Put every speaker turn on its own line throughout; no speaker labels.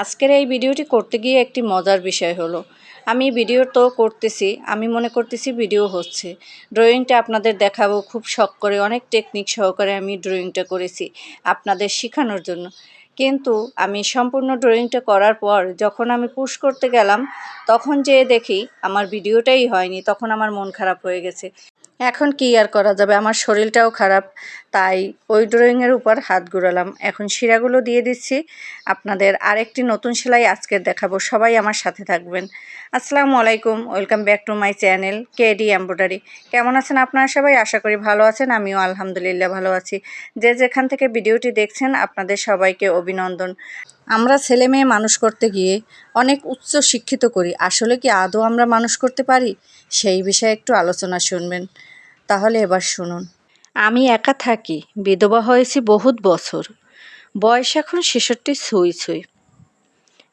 আজকের এই ভিডিওটি করতে গিয়ে একটি মজার বিষয় হলো। আমি ভিডিও তো করতেছি, আমি মনে করতেছি ভিডিও হচ্ছে। ড্রয়িংটা আপনাদের দেখাবো, খুব শখ করে, অনেক টেকনিক সহকারে আমি ড্রয়িংটা করেছি আপনাদের শেখানোর জন্য। কিন্তু আমি সম্পূর্ণ ড্রয়িংটা করার পর যখন আমি পুশ করতে গেলাম, তখন যেয়ে দেখি আমার ভিডিওটাই হয়নি, তখন আমার মন খারাপ হয়ে গেছে। এখন কি আর করা যাবে? আমার শরীরটাও খারাপ, তাই ওই ড্রয়িংয়ের উপর হাত ঘুরালাম। এখন শিরাগুলো দিয়ে দিচ্ছি। আপনাদের আরেকটি নতুন সেলাই আজকে দেখাবো। সবাই আমার সাথে থাকবেন। আসসালামু আলাইকুম। Welcome back to my channel KD embroidery কেমন আছেন আপনারা সবাই? আশা করি ভালো আছেন। আমিও আলহামদুলিল্লাহ ভালো আছি। যে যেখান থেকে ভিডিওটি দেখছেন, আপনাদের সবাইকে অভিনন্দন। আমরা ছেলে মেয়ে মানুষ করতে গিয়ে অনেক উচ্চ শিক্ষিত করি। আসলে কি আদৌ আমরা মানুষ করতে পারি? সেই বিষয়ে একটু আলোচনা শুনবেন। তাহলে এবার শুনুন। আমি একা থাকি, বিধবা হয়েছি বহুত বছর। বয়স এখন ছেষট্টি ছুঁই ছুঁই।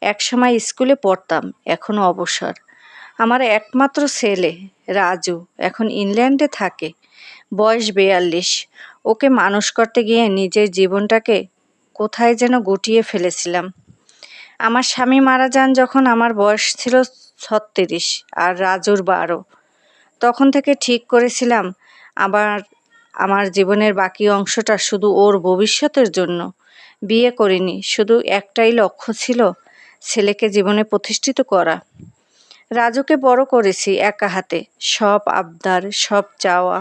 একসময় স্কুলে পড়তাম এখনও অবসর। আমার একমাত্র ছেলে, রাজু, এখন ইংল্যান্ডে থাকে। বয়স বেয়াল্লিশ। ওকে মানুষ করতে গিয়ে নিজের জীবনটাকে কোথায় যেন গুটিয়ে ফেলেছিলাম। আমার স্বামী মারা যান যখন আমার বয়স ছিল ছত্রিশ আর রাজুর বারো। তখন থেকে ঠিক করেছিলাম, আবার আমার জীবনের বাকি অংশটা শুধু ওর ভবিষ্যতের জন্য। বিয়ে করিনি, শুধু একটাই লক্ষ্য ছিল, ছেলেকে জীবনে প্রতিষ্ঠিত করা। রাজুকে বড় করেছি একা হাতে, সব আবদার, সব চাওয়া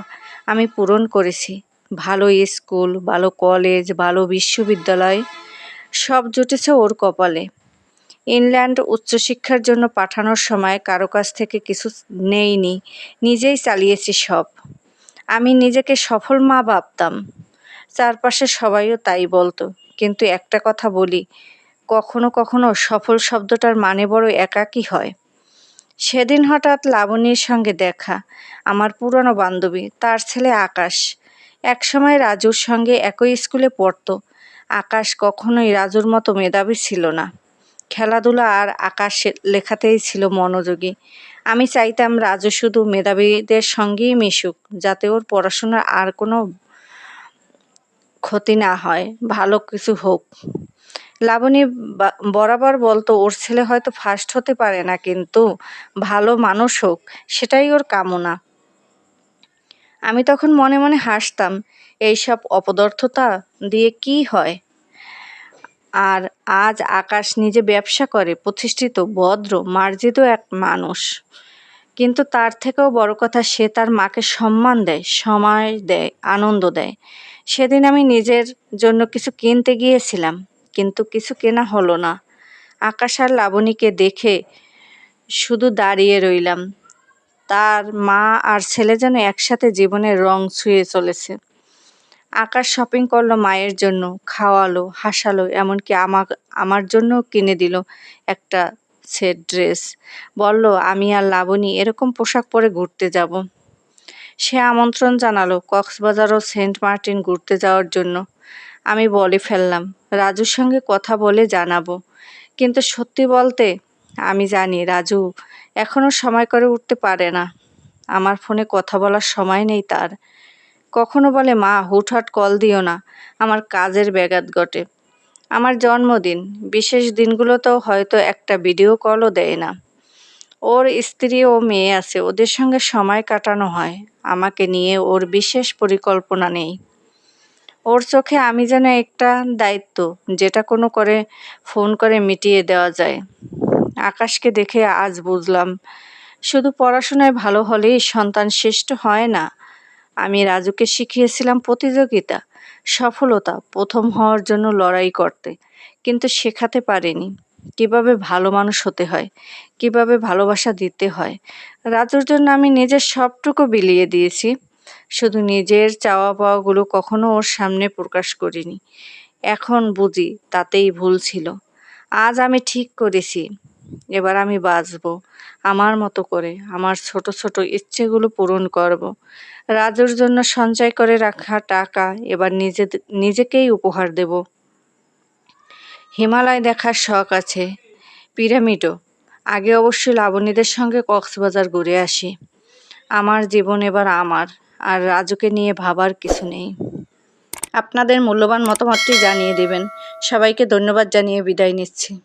আমি পূরণ করেছি। ভালো স্কুল, ভালো কলেজ, ভালো বিশ্ববিদ্যালয়, সব জুটেছে ওর কপালে। ইংল্যান্ড উচ্চশিক্ষার জন্য পাঠানোর সময় কারও কাছ থেকে কিছু নেইনি, নিজেই চালিয়েছি সব। আমি নিজেকে সফল মা ভাবতাম। চারপাশে সবাইও তাই বলতো। কিন্তু একটা কথা বলি, কখনো কখনো সফল শব্দটার মানে বড় একাকী হয়। সেদিন হঠাৎ লাবণীর সঙ্গে দেখা, আমার পুরনো বান্ধবী, তার ছেলে আকাশ। একসময় রাজুর সঙ্গে একই স্কুলে পড়তো। আকাশ কখনোই রাজুর মতো মেধাবী ছিল না। খেলাধুলা আর আকাশ লেখাতেই ছিল মনোযোগী। আমি চাইতাম রাজু শুধু মেধাবীদের সঙ্গেই মিশুক, যাতে ওর পড়াশোনার আর কোনো ক্ষতি না হয়, ভালো কিছু হোক। লাবণী বরাবর বলতো, ওর ছেলে হয়তো ফার্স্ট হতে পারে না, কিন্তু ভালো মানুষ হোক, সেটাই ওর কামনা। আমি তখন মনে মনে হাসতাম, এইসব অপদার্থতা দিয়ে কি হয়? আর আজ আকাশ নিজে ব্যবসা করে, প্রতিষ্ঠিত, ভদ্র, মার্জিত এক মানুষ। কিন্তু তার থেকেও বড় কথা, সে তার মাকে সম্মান দেয়, সময় দেয়, আনন্দ দেয়। সেদিন আমি নিজের জন্য কিছু কিনতে গিয়েছিলাম, কিন্তু কিছু কেনা হলো না। আকাশ আর লাবণীকে দেখে শুধু দাঁড়িয়ে রইলাম। তার মা আর ছেলে যেন একসাথে জীবনের রং ছুঁয়ে চলেছে। আকাশ শপিং করল মায়ের জন্য, খাওয়ালো, হাসালো, এমনকি আমার আমার জন্য কিনে দিল একটা সেট ড্রেস বলল, আমি আর লাবণী এরকম পোশাক পরে ঘুরতে যাব। সে আমন্ত্রণ জানালো কক্সবাজার ও সেন্ট মার্টিন ঘুরতে যাওয়ার জন্য। আমি বলে ফেললাম, রাজুর সঙ্গে কথা বলে জানাব। কিন্তু সত্যি বলতে, আমি জানি রাজু এখনও সময় করে উঠতে পারে না। আমার ফোনে কথা বলার সময় নেই তার। কখনো বলে, মা, হুটহাট কল দিও না। আমার কাজের ব্যাঘাত ঘটে। আমার জন্মদিন। বিশেষ দিনগুলোতেও হয়তো একটা ভিডিও কলও দেয় না। ওর স্ত্রী ও মেয়ে আছে। ওদের সঙ্গে সময় কাটানো হয়। আমাকে নিয়ে ওর বিশেষ পরিকল্পনা নেই। ওর চোখে আমি যেন একটা দায়িত্ব, যেটা কোনো করে ফোন করে মিটিয়ে দেওয়া যায়। আকাশকে দেখে আজ বুঝলাম, শুধু পড়াশোনায় ভালো হলেই সন্তান শ্রেষ্ঠ হয় না। আমি রাজুকে শিখিয়েছিলাম প্রতিযোগিতা, সফলতা, প্রথম হওয়ার জন্য লড়াই করতে, কিন্তু শেখাতে পারেনি। কীভাবে ভালো মানুষ হতে হয়, কীভাবে ভালোবাসা দিতে হয়, রাজুর জন্য আমি নিজের সবটুকু বিলিয়ে দিয়েছি। শুধু নিজের চাওয়া পাওয়াগুলো কখনো ওর সামনে প্রকাশ করিনি। এখন বুঝি তাতেই ভুল ছিল। আজ আমি ঠিক করেছি। এবার আমি বাঁচব, আমার মতো করে, আমার ছোট ছোট ইচ্ছেগুলো পূরণ করব। রাজুর জন্য সঞ্চয় করে রাখা টাকা এবার নিজে, নিজেকেই উপহার দেব। হিমালয় দেখার শখ আছে। পিরামিডও। আগে অবশ্যই লাবণীদের সঙ্গে কক্সবাজার ঘুরে আসি। আমার জীবন এবার আমার, আর রাজুকে নিয়ে ভাবার কিছু নেই। আপনাদের মূল্যবান মতামতটি জানিয়ে দেবেন। সবাইকে ধন্যবাদ জানিয়ে বিদায় নিচ্ছি।